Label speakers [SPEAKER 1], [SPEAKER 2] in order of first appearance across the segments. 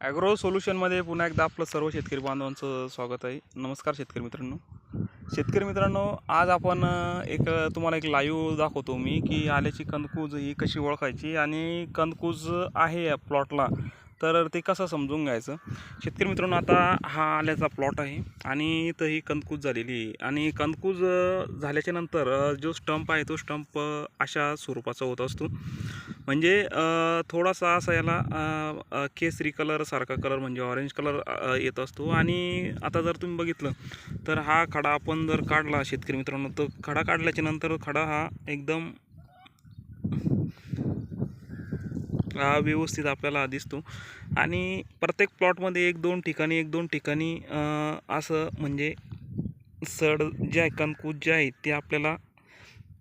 [SPEAKER 1] Agro सोल्युशनमध्ये पुन्हा एकदा आपलं सर्व शेतकरी बांधवांचं स्वागत आहे. नमस्कार शेतकरी मित्रांनो. शेतकरी मित्रांनो आज आपण एक तुम्हाला एक लाईव्ह दाखवतो मी की आल्याची कंदकूज ही कशी ओळखायची आणि कंदकूज आहे या प्लॉटला तर ते कसं समजून घ्यायचं? शेतकरी मित्रांनो आता हा आल्याचा प्लॉट आहे आणि इथं ही कंदकूज झालेली आहे. आणि कंदकूज झाल्याच्यानंतर जो स्टंप आहे तो स्टंप अशा स्वरूपाचा होत असतो. म्हणजे थोडासा असा याला केसरी कलर सारखा कलर म्हणजे ऑरेंज कलर येत असतो. आणि आता जर तुम्ही बघितलं तर हा खडा आपण जर काढला शेतकरी मित्रांनो तर खडा काढल्याच्या नंतर खडा हा एकदम हा व्यवस्थित आपल्याला दिसतो. आणि प्रत्येक प्लॉटमध्ये एक दोन ठिकाणी एक दोन ठिकाणी असं म्हणजे सड जे आहे कणकूज जे आहे ते आपल्याला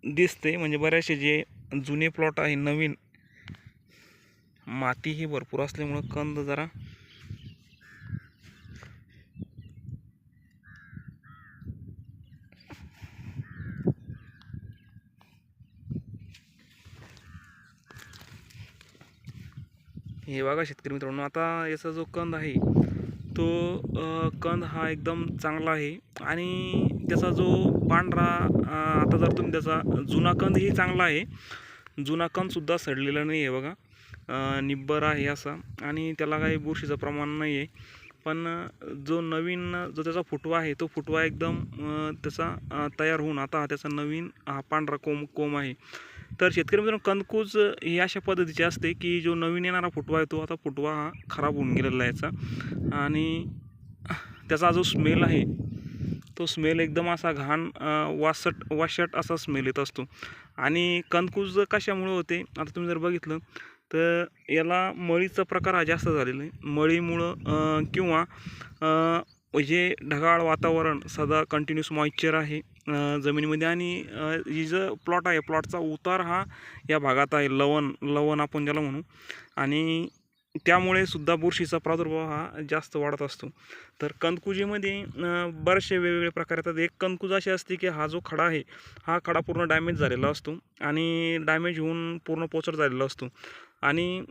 [SPEAKER 1] दिसते. म्हणजे बऱ्याचसे जे जुने प्लॉट आहे नवीन माती ही भरपूर असल्यामुळं कंद जरा हे बघा शेतकरी मित्रांनो आता याचा जो कंद आहे तो कंद हा एकदम चांगला आहे. आणि त्याचा जो पांढरा आता जर तुम्ही त्याचा जुना कंदही चांगला आहे जुना कंदसुद्धा सडलेला नाही आहे बघा. निब्बर आहे असा. आणि त्याला काही बुरशीचं प्रमाण नाही आहे पण जो नवीन जो त्याचा फुटवा आहे तो फुटवा एकदम त्याचा तयार होऊन आता हा त्याचा नवीन हा पांढरा कोम कोंब आहे. तर शेतकरी मित्रांनो कंदकूज ही अशा पद्धतीची असते की जो नवीन येणारा फुटवा आहे तो आता फुटवा हा खराब होऊन गेलेला आहे याचा. आणि त्याचा जो स्मेल आहे तो स्मेल एकदम असा घाण वासट वाशट असा स्मेल येत असतो. आणि कंदकूज कशामुळे होते? आता तुम्ही जर बघितलं तर याला मळीचा प्रकार हा जास्त झालेला आहे. मळीमुळं किंवा जे म्हणजे ढगाळ वातावरण सदा कंटिन्युअस मॉइश्चर आहे जमिनीमध्ये आणि ही जो प्लॉट आहे प्लॉटचा उतार हा या भागात आहे लवण लवण आपण ज्याला म्हणू. आणि त्यामुळे सुद्धा बुरशीचा प्रादुर्भाव हा जास्त वाढत असतो. तर कंदकुजीमध्ये बरेचसे वेगवेगळे प्रकार येतात. एक कंदकुज अशी असते की हा जो खडा आहे हा खडा पूर्ण डॅमेज झालेला असतो आणि डॅमेज होऊन पूर्ण पोचर झालेला असतो. आणि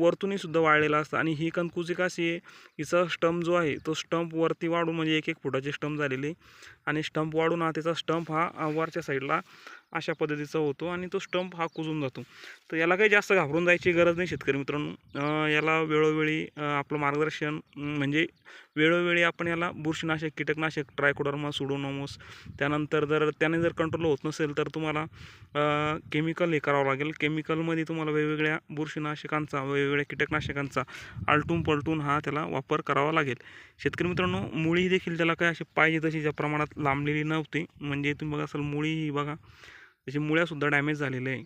[SPEAKER 1] वरतूनही सुद्धा वाळलेला असतं. आणि ही कंदकुजी कशी आहे हिचा स्टंप जो आहे तो स्टंप वरती वाढून म्हणजे एक एक फुटाचे स्टंप झालेले आणि स्टंप वाढून हा त्याचा स्टंप हा वरच्या साईडला अशा पद्धतीचा होतो आणि तो स्टंप हा कुजून जातो. तर याला काही जास्त घाबरून जायची गरज नाही शेतकरी मित्रांनो. याला वेळोवेळी आपलं मार्गदर्शन म्हणजे वेळोवेळी आपण याला बुरशीनाशक कीटकनाशक ट्रायकोडर्मा सुडोनोमोस त्यानंतर जर त्याने जर कंट्रोल होत नसेल तर तुम्हाला केमिकल हे करावं लागेल. केमिकलमध्ये तुम्हाला वेगवेगळ्या बुरशीनाशकांचा वेगवेगळ्या कीटकनाशकांचा आलटून पलटून हा त्याला वापर करावा लागेल. शेतकरी मित्रांनो मुळी देखील त्याला काय अशी पाहिजे तशी ज्या प्रमाणात लांबलेली नव्हती. म्हणजे तुम्ही बघा असाल मुळी ही बघा त्याची मुळ्यासुद्धा डॅमेज झालेल्या आहे.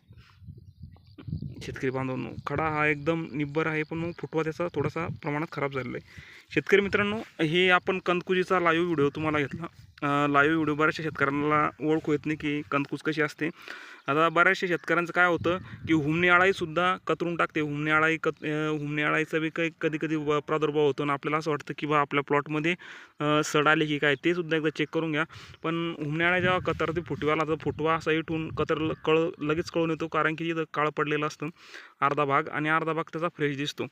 [SPEAKER 1] शेतकरी बांधवांनो खडा हा एकदम निब्बर आहे पण मग फुटवा त्याचा थोडासा प्रमाणात खराब झालेला आहे. शेतकरी मित्रांनो हे आपण कंदकुजीचा लाईव्ह व्हिडिओ तुम्हाला घेतला. लाईव्ह व्हिडिओ बऱ्याचशा शेतकऱ्यांना ओळख येत नाही की कंदकुज कशी असते. आता बऱ्याचशा शेतकऱ्यांचं काय होतं की हुमणी आळाईसुद्धा कतरून टाकते. हुमणी आळाई कत हुमणी आळाईचा बी काही कधी कधी व- प्रादुर्भाव होतो आणि आपल्याला असं वाटतं की बा आपल्या प्लॉटमध्ये सड आली की काय ते सुद्धा एकदा चेक करून घ्या. पण हुमणी आळा जेव्हा कतरते फुटवाला तर फुटवा असा इटून कतर कळ लगेच कळून येतो कारण की तिथं काळ पडलेलं असतं अर्धा भाग आणि अर्धा भाग त्याचा फ्रेश दिसतो.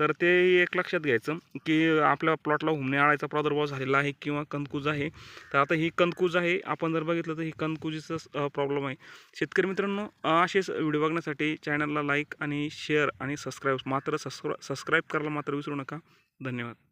[SPEAKER 1] तर ते एक लक्षात घ्यायचं की आपल्या प्लॉटला हुमणे आळायचा प्रादुर्भाव झालेला आहे किंवा कंदकूज आहे. तर आता ही कंदकूज आहे आपण जर बघितलं तर ही कंदकुजीचाच प्रॉब्लेम आहे. शेतकरी मित्रांनो असेच व्हिडिओ बघण्यासाठी चॅनलला लाईक आणि शेअर आणि सबस्क्राईब मात्र सबस्क्रा सबस्क्राईब करायला मात्र विसरू नका. धन्यवाद.